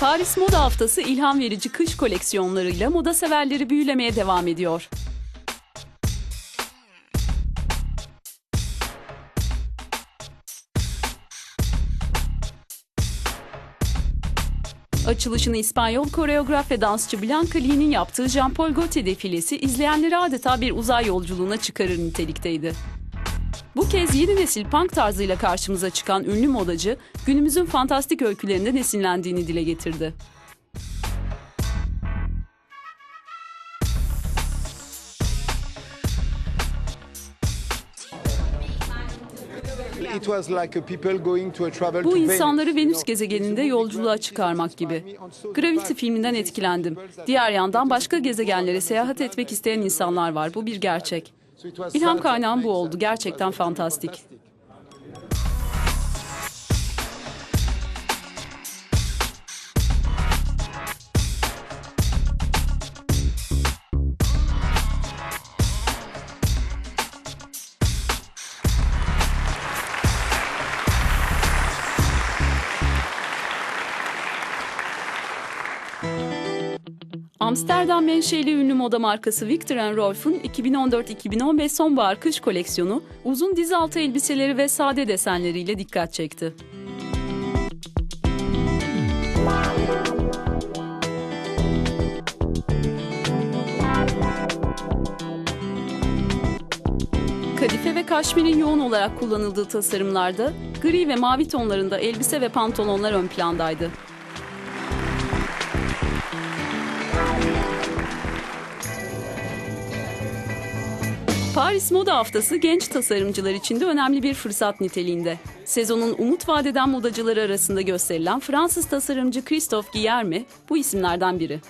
Paris Moda Haftası ilham verici kış koleksiyonlarıyla moda severleri büyülemeye devam ediyor. Açılışını İspanyol koreograf ve dansçı Blanca Lee'nin yaptığı Jean Paul Gaultier defilesi izleyenleri adeta bir uzay yolculuğuna çıkarır nitelikteydi. Bu kez yeni nesil punk tarzıyla karşımıza çıkan ünlü modacı, günümüzün fantastik öykülerinden esinlendiğini dile getirdi. Bu insanları Venüs gezegeninde yolculuğa çıkarmak gibi. Gravity filminden etkilendim. Diğer yandan başka gezegenlere seyahat etmek isteyen insanlar var. Bu bir gerçek. İlham kaynağım bu oldu. Gerçekten fantastik. Amsterdam menşeli ünlü moda markası Victor Rolf'un 2014-2015 sonbahar kış koleksiyonu uzun diz altı elbiseleri ve sade desenleriyle dikkat çekti. Kadife ve kaşmirin yoğun olarak kullanıldığı tasarımlarda gri ve mavi tonlarında elbise ve pantolonlar ön plandaydı. Paris Moda Haftası genç tasarımcılar için de önemli bir fırsat niteliğinde. Sezonun umut vadeden modacıları arasında gösterilen Fransız tasarımcı Christophe Guillerme bu isimlerden biri.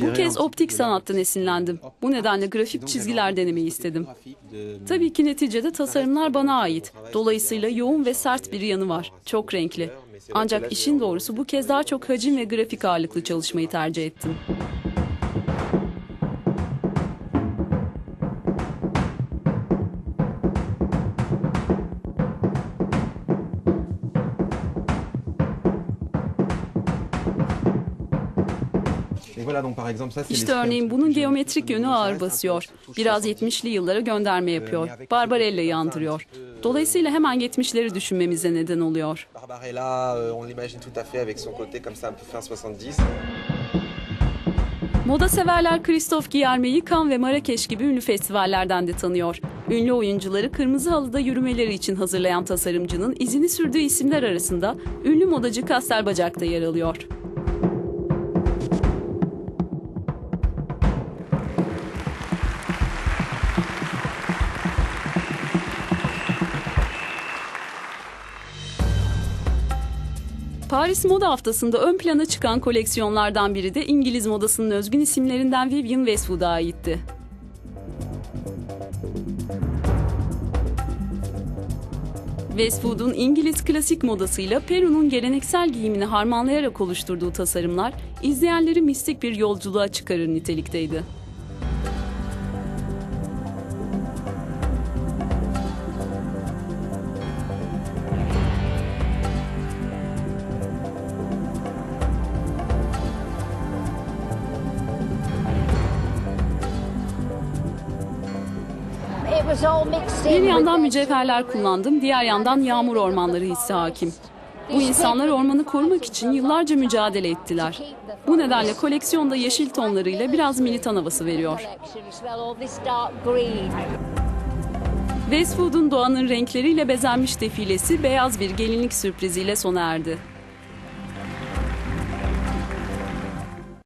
Bu kez optik sanattan esinlendim. Bu nedenle grafik çizgiler denemeyi istedim. Tabii ki neticede tasarımlar bana ait. Dolayısıyla yoğun ve sert bir yanı var. Çok renkli. Ancak işin doğrusu bu kez daha çok hacim ve grafik ağırlıklı çalışmayı tercih ettim. İşte örneğin bunun geometrik yönü ağır basıyor. Biraz 70. 70'li yıllara gönderme yapıyor. Barbarella'yı andırıyor. Dolayısıyla hemen 70'leri düşünmemize neden oluyor. Barbarella, euh, on l'imagine tout à fait avec son côté comme ça un peu fin 70. Moda severler Christophe Guillerme'yi Cannes ve Marrakeş gibi ünlü festivallerden de tanıyor. Ünlü oyuncuları kırmızı halıda yürümeleri için hazırlayan tasarımcının izini sürdüğü isimler arasında ünlü modacı Kastel Bacak da yer alıyor. Paris Moda Haftası'nda ön plana çıkan koleksiyonlardan biri de İngiliz modasının özgün isimlerinden Vivienne Westwood'a aitti. Westwood'un İngiliz klasik modasıyla Peru'nun geleneksel giyimini harmanlayarak oluşturduğu tasarımlar izleyenleri mistik bir yolculuğa çıkarır nitelikteydi. Bir yandan mücevherler kullandım, diğer yandan yağmur ormanları hissi hakim. Bu insanlar ormanı korumak için yıllarca mücadele ettiler. Bu nedenle koleksiyonda yeşil tonlarıyla biraz militan havası veriyor. Westwood'un doğanın renkleriyle bezenmiş defilesi beyaz bir gelinlik sürpriziyle sona erdi.